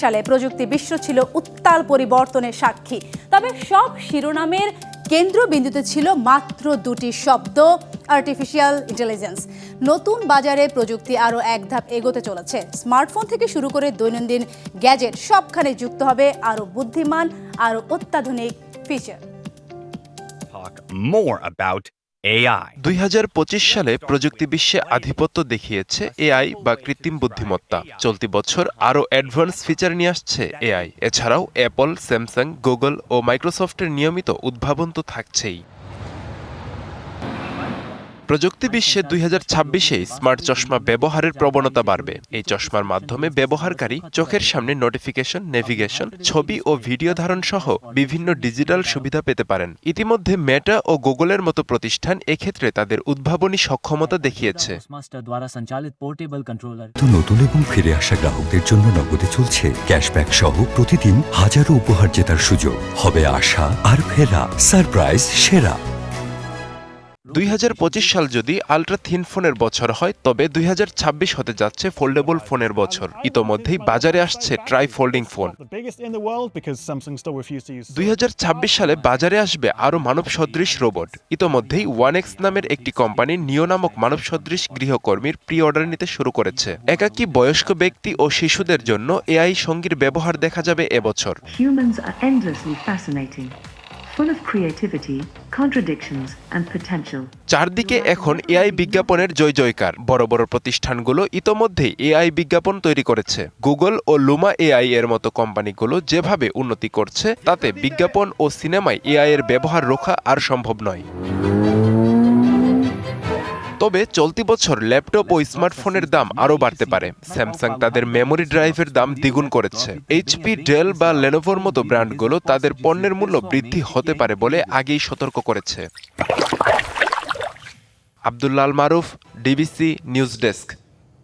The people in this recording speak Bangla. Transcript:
সালে প্রযুক্তি বিশ্ব ছিল উত্তাল পরিবর্তনের সাক্ষী। তবে সব শিরোনামের কেন্দ্রবিন্দুতে ছিল মাত্র দুটি শব্দ আর্টিফিশিয়াল ইন্টেলিজেন্স নতুন বাজারে প্রযুক্তি আরও এক ধাপ এগোতে চলেছে। স্মার্টফোন থেকে শুরু করে দৈনন্দিন গ্যাজেট সবখানে যুক্ত হবে আরও বুদ্ধিমান, আরও অত্যাধুনিক ফিচার. দুই সালে প্রযুক্তি বিশ্বে আধিপত্য দেখিয়েছে এআই বা কৃত্রিম বুদ্ধিমত্তা। চলতি বছর আরও অ্যাডভান্স ফিচার নিয়ে আসছে এআই। এছাড়াও অ্যাপল, স্যামসাং, গুগল ও মাইক্রোসফটের নিয়মিত উদ্ভাবন তো থাকছেই। প্রযুক্তি বিশ্বে দুই হাজার ছাব্বিশে স্মার্ট চশমা ব্যবহারের প্রবণতা বাড়বে। এই চশমার মাধ্যমে ব্যবহারকারী চোখের সামনে নোটিফিকেশন নেভিগেশন ছবি ও ভিডিও ধারণ সহ বিভিন্ন ডিজিটাল সুবিধা পেতে পারেন। ইতিমধ্যে মেটা ও গুগলের মতো প্রতিষ্ঠান এক্ষেত্রে তাদের উদ্ভাবনী সক্ষমতা দেখিয়েছে। নতুন এবং ফিরে আসা গ্রাহকদের জন্য নগদে চলছে ক্যাশব্যাক সহ প্রতিদিন হাজারো উপহার জেতার সুযোগ। হবে আশা আর ফেরা সারপ্রাইজ সেরা। দুই হাজার পঁচিশ সাল যদি আলট্রা থিন ফোনের বছর হয়, তবে দুই হাজার ছাব্বিশ হতে যাচ্ছে ফোল্ডেবল ফোনের বছর ইতোমধ্যেই বাজারে আসছে ট্রাই ফোল্ডিং ফোন. দুই সালে বাজারে আসবে আরও মানব সদৃশ রোবট ইতোমধ্যেই ওয়ান এক্স নামের একটি কোম্পানি নিও নামক মানব সদৃশ গৃহকর্মীর প্রি অর্ডার নিতে শুরু করেছে একাকী বয়স্ক ব্যক্তি ও শিশুদের জন্য এআই সঙ্গীর ব্যবহার দেখা যাবে এবছর full of creativity. চারদিকে এখন এআই বিজ্ঞাপনের জয় জয়কার। বড় বড় প্রতিষ্ঠানগুলো ইতোমধ্যেই এআই বিজ্ঞাপন তৈরি করেছে। গুগল ও লুমা এআই এর মতো কোম্পানিগুলো যেভাবে উন্নতি করছে, তাতে বিজ্ঞাপন ও সিনেমায় এআই এর ব্যবহার রোখা আর সম্ভব নয়। তবে চলতি বছর ল্যাপটপ ও স্মার্টফোনের দাম আরও বাড়তে পারে। স্যামসাং তাদের মেমোরি ড্রাইভের দাম দ্বিগুণ করেছে। এইচপি ডেল বা লেনোভোর মতো ব্র্যান্ডগুলো তাদের পণ্যের মূল্য বৃদ্ধি হতে পারে বলে আগেই সতর্ক করেছে। Abdullah Al Maruf DBC news desk